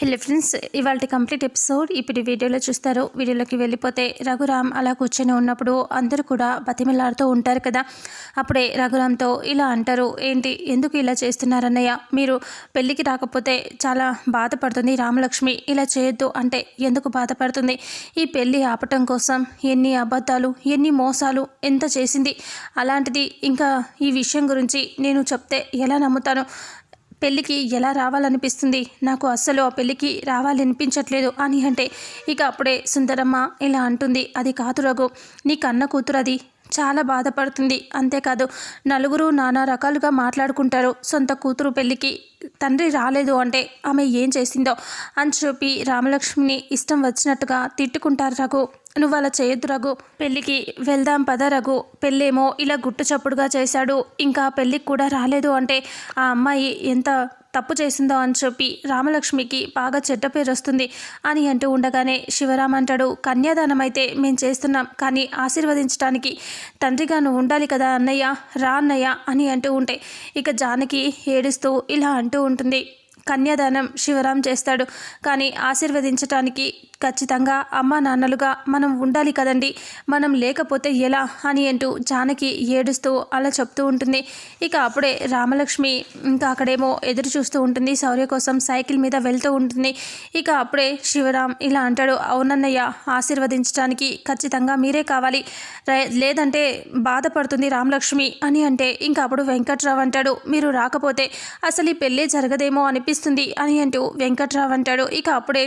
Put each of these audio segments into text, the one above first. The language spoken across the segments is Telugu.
హలో ఫ్రెండ్స్ ఇవాళ కంప్లీట్ ఎపిసోడ్ ఇప్పుడు వీడియోలో చూస్తారు. వీడియోలోకి వెళ్ళిపోతే రఘురామ్ అలా కూర్చొని ఉన్నప్పుడు అందరూ కూడా బతిమిలాడుతూ ఉంటారు కదా. అప్పుడే రఘురామ్తో ఇలా అంటారు ఏంటి ఎందుకు ఇలా చేస్తున్నారన్నయ్య మీరు పెళ్ళికి రాకపోతే చాలా బాధపడుతుంది రామలక్ష్మి. ఇలా చేయొద్దు అంటే ఎందుకు బాధపడుతుంది? ఈ పెళ్ళి ఆపటం కోసం ఎన్ని అబద్ధాలు ఎన్ని మోసాలు ఎంత చేసింది? అలాంటిది ఇంకా ఈ విషయం గురించి నేను చెప్తే ఎలా నమ్ముతాను? పెళ్ళికి ఎలా రావాలనిపిస్తుంది? నాకు అస్సలు ఆ పెళ్ళికి రావాలనిపించట్లేదు అని అంటే ఇక అప్పుడే సుందరమ్మ ఇలా అంటుంది. అది కాదు రఘు నీ కన్న కూతురు అది. చాలా బాధపడుతుంది. అంతేకాదు నలుగురు నానా రకాలుగా మాట్లాడుకుంటారు. సొంత కూతురు పెళ్ళికి తండ్రి రాలేదు అంటే ఆమె ఏం చేసిందో అని చెప్పి రామలక్ష్మిని ఇష్టం వచ్చినట్టుగా తిట్టుకుంటారు రఘు. నువ్వు అలా చేయొద్దు రఘు. పెళ్ళికి వెళ్దాం పద రఘు. పెళ్ళేమో ఇలా గుట్టు చప్పుడుగా చేశాడు. ఇంకా పెళ్ళికి కూడా రాలేదు అంటే ఆ అమ్మాయి ఎంత తప్పు చేసిందో అని చెప్పి రామలక్ష్మికి బాగా చెడ్డ పేరు వస్తుంది అని అంటూ ఉండగానే శివరామ్ అంటాడు కన్యాదానం అయితే మేము చేస్తున్నాం కానీ ఆశీర్వదించడానికి తండ్రిగా నువ్వు ఉండాలి కదా అన్నయ్య రా అన్నయ్య అని అంటూ ఉంటే ఇక జానకి ఏడుస్తూ ఇలా అంటూ ఉంటుంది కన్యాదానం శివరాం చేస్తాడు కానీ ఆశీర్వదించటానికి ఖచ్చితంగా అమ్మా నాన్నలుగా మనం ఉండాలి కదండి. మనం లేకపోతే ఎలా అని అంటూ జానకి ఏడుస్తూ అలా చెప్తూ ఉంటుంది. ఇక అప్పుడే రామలక్ష్మి ఇంకా అక్కడేమో ఎదురు చూస్తూ ఉంటుంది. శౌర్య కోసం సైకిల్ మీద వెళ్తూ ఉంటుంది. ఇక అప్పుడే శివరాం ఇలా అంటాడు అవునన్నయ్య ఆశీర్వదించడానికి ఖచ్చితంగా మీరే కావాలి. లేదంటే బాధపడుతుంది రామలక్ష్మి అని అంటే ఇంకా అప్పుడు వెంకట్రావు అంటాడు మీరు రాకపోతే అసలు ఈ పెళ్ళే జరగదేమో అనిపిస్తుంది అని అంటూ వెంకట్రావు అంటాడు. ఇక అప్పుడే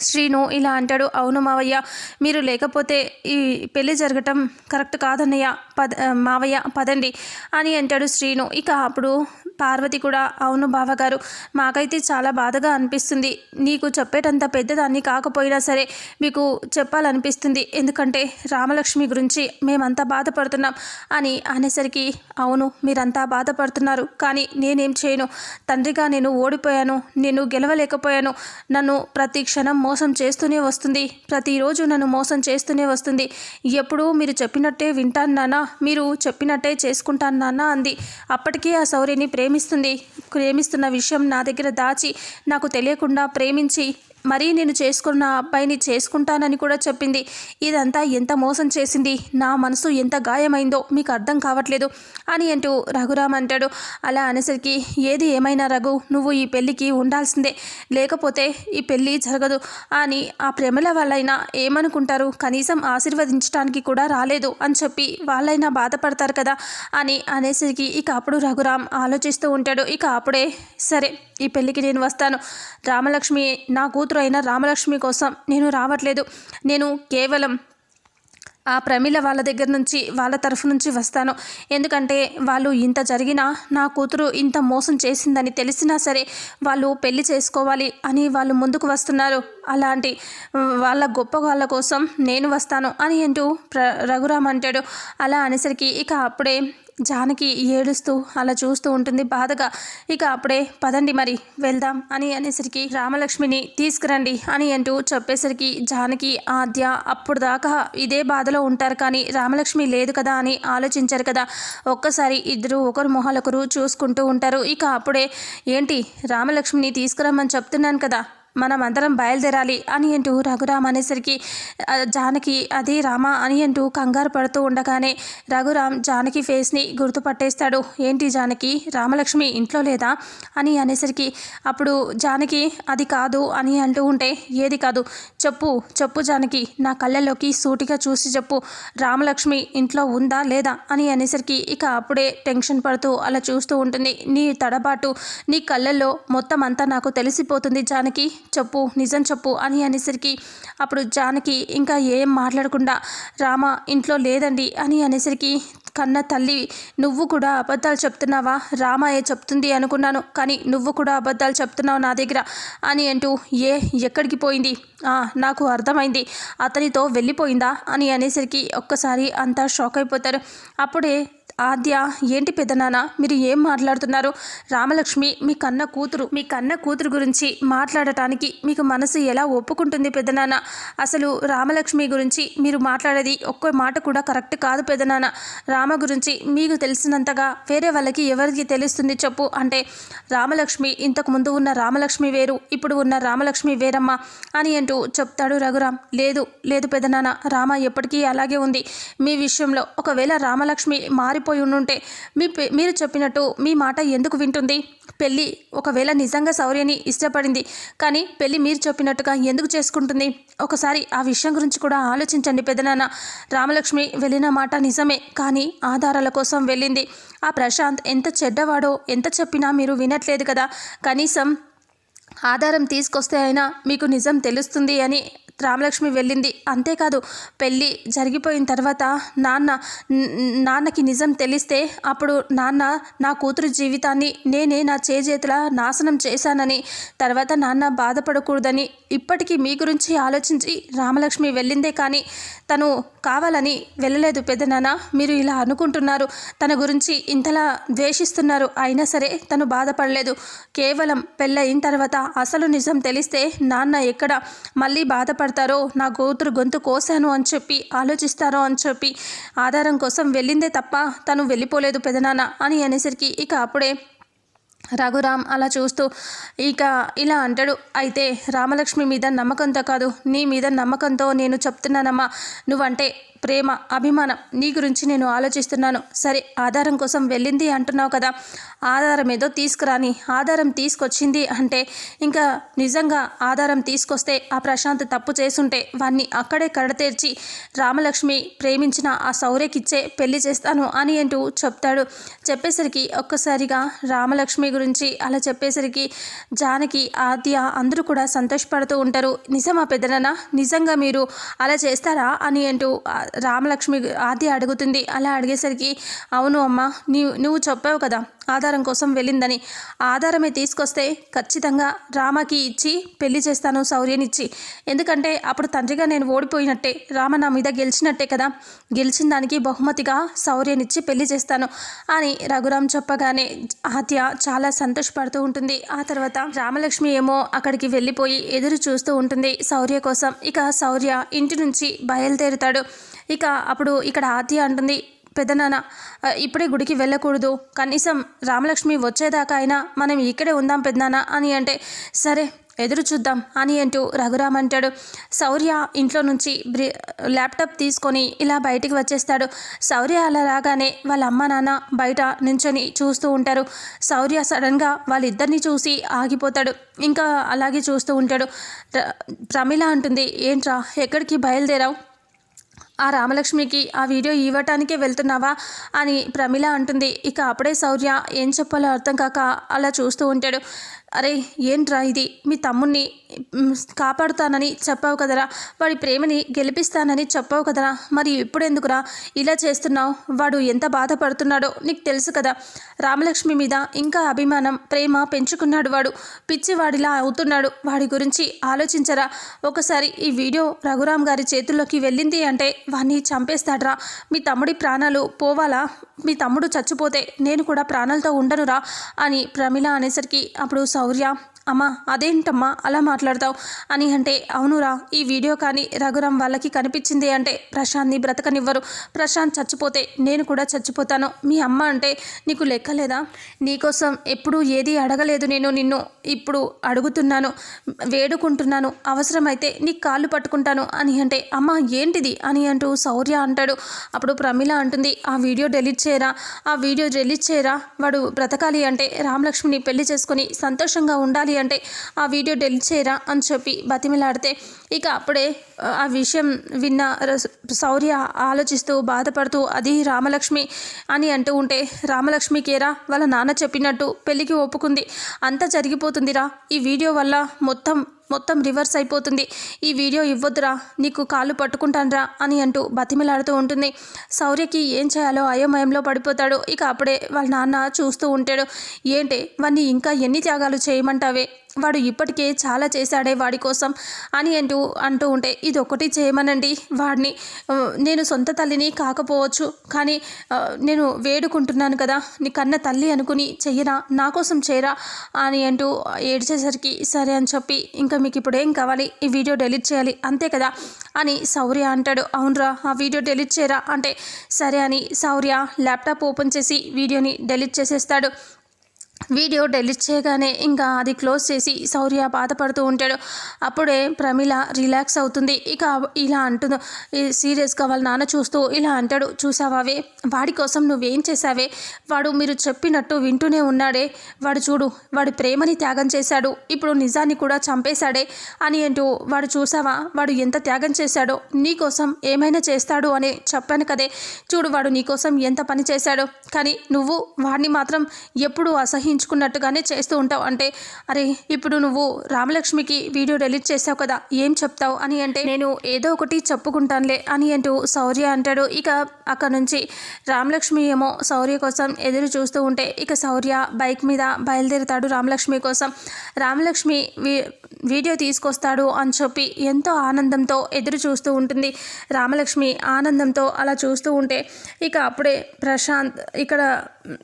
శ్రీను ఇలా అంటాడు అవును మావయ్య మీరు లేకపోతే ఈ పెళ్ళి జరగటం కరెక్ట్ కాదన్నయ్య పద మావయ్య పదండి అని అంటాడు శ్రీను. ఇక అప్పుడు పార్వతి కూడా అవును బావగారు మాకైతే చాలా బాధగా అనిపిస్తుంది. నీకు చెప్పేటంత పెద్దదాన్ని కాకపోయినా సరే మీకు చెప్పాలనిపిస్తుంది. ఎందుకంటే రామలక్ష్మి గురించి మేమంతా బాధపడుతున్నాం అని అనేసరికి అవును మీరంతా బాధపడుతున్నారు. కానీ నేనేం చేయను. తండ్రిగా నేను ఓడిపోయాను. నేను గెలవలేకపోయాను. నన్ను ప్రతి క్షణం మోసం చేస్తూనే వస్తుంది. ప్రతిరోజు నన్ను మోసం చేస్తూనే వస్తుంది. ఎప్పుడూ మీరు చెప్పినట్టే వింటాను నాన్న. మీరు చెప్పినట్టే చేసుకుంటాను నాన్న అంది. అప్పటికీ ఆ శౌర్యని ప్రేమిస్తుంది ప్రేమిస్తున్న విషయం నా దగ్గర దాచి నాకు తెలియకుండా ప్రేమించి మరీ నేను చేసుకున్న అబ్బాయిని చేసుకుంటానని కూడా చెప్పింది. ఇదంతా ఎంత మోసం చేసింది? నా మనసు ఎంత గాయమైందో మీకు అర్థం కావట్లేదు అని అంటూ రఘురామ్ అంటాడు. అలా అనేసరికి ఏది ఏమైనా రఘు నువ్వు ఈ పెళ్ళికి ఉండాల్సిందే. లేకపోతే ఈ పెళ్ళి జరగదు అని ఆ ప్రేమల వాళ్ళైనా ఏమనుకుంటారు? కనీసం ఆశీర్వదించడానికి కూడా రాలేదు అని చెప్పి వాళ్ళైనా బాధపడతారు కదా అని అనేసరికి ఇక అప్పుడు రఘురామ్ ఆలోచిస్తూ ఉంటాడు. ఇక అప్పుడే సరే ఈ పెళ్ళికి నేను వస్తాను. రామలక్ష్మి నా కూతురు అయిన రామలక్ష్మి కోసం నేను రావట్లేదు. నేను కేవలం ఆ ప్రమిళ వాళ్ళ దగ్గర నుంచి వాళ్ళ తరఫు నుంచి వస్తాను. ఎందుకంటే వాళ్ళు ఇంత జరిగినా నా కూతురు ఇంత మోసం చేసిందని తెలిసినా సరే వాళ్ళు పెళ్ళి చేసుకోవాలి అని వాళ్ళు ముందుకు వస్తున్నారు. అలాంటి వాళ్ళ గొప్ప వాళ్ళ కోసం నేను వస్తాను అని అంటూ ప్ర రఘురామ్ అంటాడు. అలా అనేసరికి ఇక అప్పుడే జానకి ఏడుస్తూ అలా చూస్తూ ఉంటుంది. బాధగా ఇక అప్పుడే పదండి మరి వెళ్దాం అని అనేసరికి రామలక్ష్మిని తీసుకురండి అని అంటూ చెప్పేసరికి జానకి ఆద్య అప్పుడు దాకా ఇదే బాధలో ఉంటారు కానీ రామలక్ష్మి లేదు కదా అని ఆలోచించారు కదా. ఒక్కసారి ఇద్దరు ఒకరు మొహాలొకరు చూసుకుంటూ ఉంటారు. ఇక అప్పుడే ఏంటి రామలక్ష్మిని తీసుకురమ్మని చెప్తున్నాను కదా మనం అందరం బయలుదేరాలి అని అంటూ రఘురామ్ అనేసరికి జానకి అది రామ అని అంటూ కంగారు పడుతూ ఉండగానే రఘురామ్ జానకి ఫేస్ని గుర్తుపట్టేస్తాడు. ఏంటి జానకి రామలక్ష్మి ఇంట్లో లేదా? అని అనేసరికి అప్పుడు జానకి అది కాదు అని అంటూ ఉంటే ఏది కాదు. చెప్పు చెప్పు జానకి నా కళ్ళలోకి సూటిగా చూసి చెప్పు. రామలక్ష్మి ఇంట్లో ఉందా లేదా? అని అనేసరికి ఇక అప్పుడే టెన్షన్ పడుతూ అలా చూస్తూ ఉంటుంది. నీ తడబాటు నీ కళ్ళల్లో మొత్తం అంతా నాకు తెలిసిపోతుంది జానకి. చెప్పు నిజం చెప్పు అని అనేసరికి అప్పుడు జానకి ఇంకా ఏం మాట్లాడకుండా రామ ఇంట్లో లేదండి అని అనేసరికి కన్న తల్లి నువ్వు కూడా అబద్ధాలు చెప్తున్నావా? రామాయే చెప్తుంది అనుకున్నాను కానీ నువ్వు కూడా అబద్ధాలు చెప్తున్నావు నా దగ్గర అని అంటూ ఏ ఎక్కడికి పోయింది? "ఆ, నాకు అర్థమైంది అతనితో వెళ్ళిపోయిందా? అని అనేసరికి ఒక్కసారి అంతా షాక్ అయిపోతారు. అప్పుడే ఆద్య ఏంటి పెద్దనాన్న మీరు ఏం మాట్లాడుతున్నారు? రామలక్ష్మి మీ కన్న కూతురు మీ కన్న కూతురు గురించి మాట్లాడటానికి మీకు మనసు ఎలా ఒప్పుకుంటుంది పెద్దనాన్న అసలు రామలక్ష్మి గురించి మీరు మాట్లాడేది ఒక్క మాట కూడా కరెక్ట్ కాదు పెద్దనాన్న రామ గురించి మీకు తెలిసినంతగా వేరే వాళ్ళకి ఎవరికి తెలుస్తుంది చెప్పు. అంటే రామలక్ష్మి ఇంతకు ముందు ఉన్న రామలక్ష్మి వేరు ఇప్పుడు ఉన్న రామలక్ష్మి వేరమ్మ అని అంటూ చెప్తాడు రఘురామ్. లేదు లేదు పెద్దనాన్న రామ ఎప్పటికీ అలాగే ఉంది. మీ విషయంలో ఒకవేళ రామలక్ష్మి మారి మారిపోయి ఉండుంటే మీ పె- మీరు చెప్పినట్టు మీ మాట ఎందుకు వింటుంది? పెళ్ళి ఒకవేళ నిజంగా శౌర్యని ఇష్టపడింది కానీ పెళ్ళి మీరు చెప్పినట్టుగా ఎందుకు చేసుకుంటుంది? ఒకసారి ఆ విషయం గురించి కూడా ఆలోచించండి పెదనాన్న. రామలక్ష్మి వెళ్ళిన మాట నిజమే కానీ ఆధారాల కోసం వెళ్ళింది. ఆ ప్రశాంత్ ఎంత చెడ్డవాడో ఎంత చెప్పినా మీరు వినట్లేదు కదా. కనీసం ఆధారం తీసుకొస్తే అయినా మీకు నిజం తెలుస్తుంది అని రామలక్ష్మి వెళ్ళింది. అంతేకాదు పెళ్ళి జరిగిపోయిన తర్వాత నాన్న నాన్నకి నిజం తెలిస్తే అప్పుడు నాన్న నా కూతురు జీవితాన్ని నేనే నా చేజేతుల నాశనం చేశానని తర్వాత నాన్న బాధపడకూడదని ఇప్పటికీ మీ గురించి ఆలోచించి రామలక్ష్మి వెళ్ళిందే కానీ తను కావాలని వెళ్ళలేదు పెద్దనాన్న మీరు ఇలా అనుకుంటున్నారు తన గురించి ఇంతలా ద్వేషిస్తున్నారు అయినా సరే తను బాధపడలేదు. కేవలం పెళ్ళయిన తర్వాత అసలు నిజం తెలిస్తే నాన్న ఎక్కడ మళ్ళీ బాధపడ బాధపడతారో నా కూతురు గొంతు కోసాను అని చెప్పి ఆలోచిస్తారో అని చెప్పి ఆధారం కోసం వెళ్ళిందే తప్ప తను వెళ్ళిపోలేదు పెదనాన్న అని అనేసరికి ఇక అప్పుడే రఘురామ్ అలా చూస్తూ ఇక ఇలా అంటాడు అయితే రామలక్ష్మి మీద నమ్మకంతో కాదు నీ మీద నమ్మకంతో నేను చెప్తున్నానమ్మా నువ్వంటే ప్రేమ అభిమానం నీ గురించి నేను ఆలోచిస్తున్నాను. సరే ఆధారం కోసం వెళ్ళింది అంటున్నావు కదా. ఆధారం ఏదో తీసుకురాని ఆధారం తీసుకొచ్చింది అంటే ఇంకా నిజంగా ఆధారం తీసుకొస్తే ఆ ప్రశాంత్ తప్పు చేసుంటే వాన్ని అక్కడే కడతేర్చి రామలక్ష్మి ప్రేమించిన ఆ సౌర్యకిచ్చే పెళ్ళి చేస్తాను అని అంటూ చెప్తాడు. చెప్పేసరికి ఒక్కసారిగా రామలక్ష్మి గురించి అలా చెప్పేసరికి జానకి ఆద్య అందరూ కూడా సంతోషపడుతూ ఉంటారు. నిజమా పెద్దనన్నా? నిజంగా మీరు అలా చేస్తారా అని అంటూ రామలక్ష్మి ఆది అడుగుతుంది. అలా అడిగేసరికి అవును అమ్మా నీవు నువ్వు చెప్పావు కదా ఆధారం కోసం వెళ్ళిందని ఆధారమే తీసుకొస్తే ఖచ్చితంగా రామకి ఇచ్చి పెళ్ళి చేస్తాను శౌర్యనిచ్చి ఎందుకంటే అప్పుడు తండ్రిగా నేను ఓడిపోయినట్టే రామ నా మీద గెలిచినట్టే కదా. గెలిచిన దానికి బహుమతిగా శౌర్యనిచ్చి పెళ్ళి చేస్తాను అని రఘురామ్ చెప్పగానే ఆత్య చాలా సంతోషపడుతూ ఉంటుంది. ఆ తర్వాత రామలక్ష్మి ఏమో అక్కడికి వెళ్ళిపోయి ఎదురు చూస్తూ ఉంటుంది శౌర్య కోసం. ఇక శౌర్య ఇంటి నుంచి బయలుదేరుతాడు. ఇక అప్పుడు ఇక్కడ ఆత్య అంటుంది పెదనాన్న ఇప్పుడే గుడికి వెళ్ళకూడదు. కనీసం రామలక్ష్మి వచ్చేదాకా అయినా మనం ఇక్కడే ఉందాం పెద్దనాన్న అని అంటే సరే ఎదురు చూద్దాం అని అంటూ రఘురామ్ అంటాడు. శౌర్య ఇంట్లో నుంచి బ్రి ల్యాప్టాప్ తీసుకొని ఇలా బయటికి వచ్చేస్తాడు. శౌర్య అలా రాగానే వాళ్ళ అమ్మ నాన్న బయట నించొని చూస్తూ ఉంటారు. శౌర్య సడన్గా వాళ్ళిద్దరిని చూసి ఆగిపోతాడు. ఇంకా అలాగే చూస్తూ ఉంటాడు. ప్రమిళ అంటుంది ఏంట్రా ఎక్కడికి బయలుదేరావు? ఆ రామలక్ష్మికి ఆ వీడియో ఇవ్వటానికే వెళ్తున్నావా అని ప్రమిళ అంటుంది. ఇక అప్పుడే శౌర్య ఏం చెప్పాలో అర్థం కాక అలా చూస్తూ ఉంటాడు. అరే ఏంట్రా ఇది? మీ తమ్ముణ్ణి కాపాడుతానని చెప్పావు కదరా. వాడి ప్రేమని గెలిపిస్తానని చెప్పావు కదరా. మరి ఇప్పుడెందుకురా? ఇలా చేస్తున్నావు. వాడు ఎంత బాధపడుతున్నాడో నీకు తెలుసు కదా. రామలక్ష్మి మీద ఇంకా అభిమానం ప్రేమ పెంచుకున్నాడు వాడు. పిచ్చివాడిలా అవుతున్నాడు. వాడి గురించి ఆలోచించరా. ఒకసారి ఈ వీడియో రఘురామ్ గారి చేతుల్లోకి వెళ్ళింది అంటే వాణ్ణి చంపేస్తాడ్రా. మీ తమ్ముడి ప్రాణాలు పోవాలా? మీ తమ్ముడు చచ్చిపోతే నేను కూడా ప్రాణాలతో ఉండనురా అని ప్రమిళ అనేసరికి అప్పుడు సౌ శౌర్య అమ్మా అదేంటమ్మా అలా మాట్లాడతావు? అని అంటే అవునురా ఈ వీడియో కానీ రఘురామ్ వాళ్ళకి కనిపించింది అంటే ప్రశాంత్ని బ్రతకనివ్వరు. ప్రశాంత్ చచ్చిపోతే నేను కూడా చచ్చిపోతాను. మీ అమ్మ అంటే నీకు లెక్కలేదా నీకోసం ఎప్పుడూ ఏది అడగలేదు నేను నిన్ను. ఇప్పుడు అడుగుతున్నాను వేడుకుంటున్నాను అవసరమైతే నీ కాళ్ళు పట్టుకుంటాను అని అంటే అమ్మ ఏంటిది? అని అంటూ శౌర్య అంటాడు. అప్పుడు ప్రమిళ అంటుంది ఆ వీడియో డెలీట్ చేయరా? ఆ వీడియో డెలీట్ చేయరా? వాడు బ్రతకాలి అంటే రామలక్ష్మిని పెళ్ళి చేసుకొని సంతోషంగా ఉండాలి అంటే ఆ వీడియో డెలీట్ చేయరా? అని చెప్పి బతిమిలాడితే ఇక అప్పుడే ఆ, విషయం విన్న రస్- శౌర్య ఆలోచిస్తూ బాధపడుతూ అది రామలక్ష్మి అని అంటూ ఉంటే రామలక్ష్మికేరా వాళ్ళ నాన్న చెప్పినట్టు పెళ్ళికి ఒప్పుకుంది. అంతా జరిగిపోతుందిరా. ఈ వీడియో వల్ల మొత్తం మొత్తం రివర్స్ అయిపోతుంది. ఈ వీడియో ఇవ్వద్దురా నీకు కాళ్ళు పట్టుకుంటానురా అని అంటూ బతిమిలాడుతూ ఉంటుంది. శౌర్యకి ఏం చేయాలో అయోమయంలో పడిపోతాడు. ఇక అప్పుడే వాళ్ళ నాన్న చూస్తూ ఉంటాడు. ఏంటి వాడిని ఇంకా ఎన్ని త్యాగాలు చేయమంటావే? వాడు ఇప్పటికే చాలా చేశాడే వాడి కోసం అని అంటూ అంటూ ఉంటే ఇది ఒకటి చేయమనండి. వాడిని నేను సొంత తల్లిని కాకపోవచ్చు కానీ నేను వేడుకుంటున్నాను కదా. నీ కన్న తల్లి అనుకుని చెయ్యరా? నా కోసం చేయరా? అని అంటూ ఏడ్చేసరికి సరే అని చెప్పి ఇంకా మీకు ఇప్పుడు ఏం కావాలి? ఈ వీడియో డెలీట్ చేయాలి. అంతే కదా? అని శౌర్య అంటాడు. అవునరా ఆ వీడియో డెలీట్ చేయరా? అంటే సరే అని శౌర్య ల్యాప్టాప్ ఓపెన్ చేసి వీడియోని డెలీట్ చేసేస్తాడు. వీడియో డెలీట్ చేయగానే ఇంకా అది క్లోజ్ చేసి శౌర్య బాధపడుతూ ఉంటాడు. అప్పుడే ప్రమిళ రిలాక్స్ అవుతుంది. ఇక ఇలా అంటుందో సీరియస్గా వాళ్ళ నాన్న చూస్తూ ఇలా అంటాడు. చూసావావే వాడి కోసం నువ్వేం చేశావే? వాడు మీరు చెప్పినట్టు వింటూనే ఉన్నాడే. వాడు చూడు వాడి ప్రేమని త్యాగం చేశాడు. ఇప్పుడు నిజాన్ని కూడా చంపేశాడే అని అంటూ వాడు చూసావా? వాడు ఎంత త్యాగం చేశాడో? నీకోసం ఏమైనా చేస్తాడు అని చెప్పాను కదే. చూడు వాడు నీకోసం ఎంత పని చేశాడో. కానీ నువ్వు వాడిని మాత్రం ఎప్పుడూ అసహ్య ఊహించుకున్నట్టుగానే చేస్తూ ఉంటావు. అంటే అరే ఇప్పుడు నువ్వు రామలక్ష్మికి వీడియో డెలీట్ చేసావు కదా ఏం చెప్తావు అని అంటే నేను ఏదో ఒకటి చెప్పుకుంటానులే అని అంటూ శౌర్య అంటాడు. ఇక అక్కడ నుంచి రామలక్ష్మి ఏమో శౌర్య కోసం ఎదురు చూస్తూ ఉంటే ఇక శౌర్య బైక్ మీద బయలుదేరుతాడు రామలక్ష్మి కోసం. రామలక్ష్మి వీడియో తీసుకొస్తాడు అని చెప్పి ఎంతో ఆనందంతో ఎదురు చూస్తూ ఉంటుంది. రామలక్ష్మి ఆనందంతో అలా చూస్తూ ఉంటే ఇక అప్పుడే ప్రశాంత్ ఇక్కడ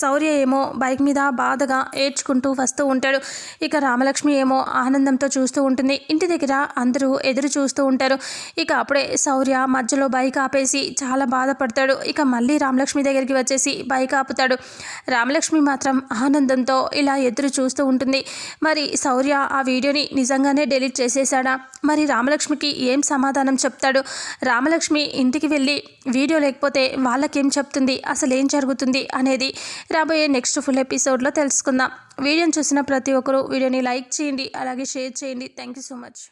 శౌర్య ఏమో బైక్ మీద బాధగా ఏడ్చుకుంటూ వస్తూ ఉంటాడు. ఇక రామలక్ష్మి ఏమో ఆనందంతో చూస్తూ ఉంటుంది. ఇంటి దగ్గర అందరూ ఎదురు చూస్తూ ఉంటారు. ఇక అప్పుడే శౌర్య మధ్యలో బైక్ ఆపేసి చాలా బాధపడతాడు. ఇక మళ్ళీ రామలక్ష్మి దగ్గరికి వచ్చేసి బైక్ ఆపుతాడు. రామలక్ష్మి మాత్రం ఆనందంతో ఇలా ఎదురు చూస్తూ ఉంటుంది. మరి శౌర్య ఆ వీడియోని నిజంగానే డిలీట్ చేసేసాడా మరి రామలక్ష్మికి ఏం సమాధానం చెప్తాడు? రామలక్ష్మి ఇంటికి వెళ్ళి వీడియో లేకపోతే వాళ్ళకేం చెప్తుంది? అసలు ఏం జరుగుతుంది? అనేది రాబోయే నెక్స్ట్ ఫుల్ ఎపిసోడ్లో తెలుసుకుందాం. వీడియోని చూసిన ప్రతి ఒక్కరూ వీడియోని లైక్ చేయండి అలాగే షేర్ చేయండి. Thank you so much.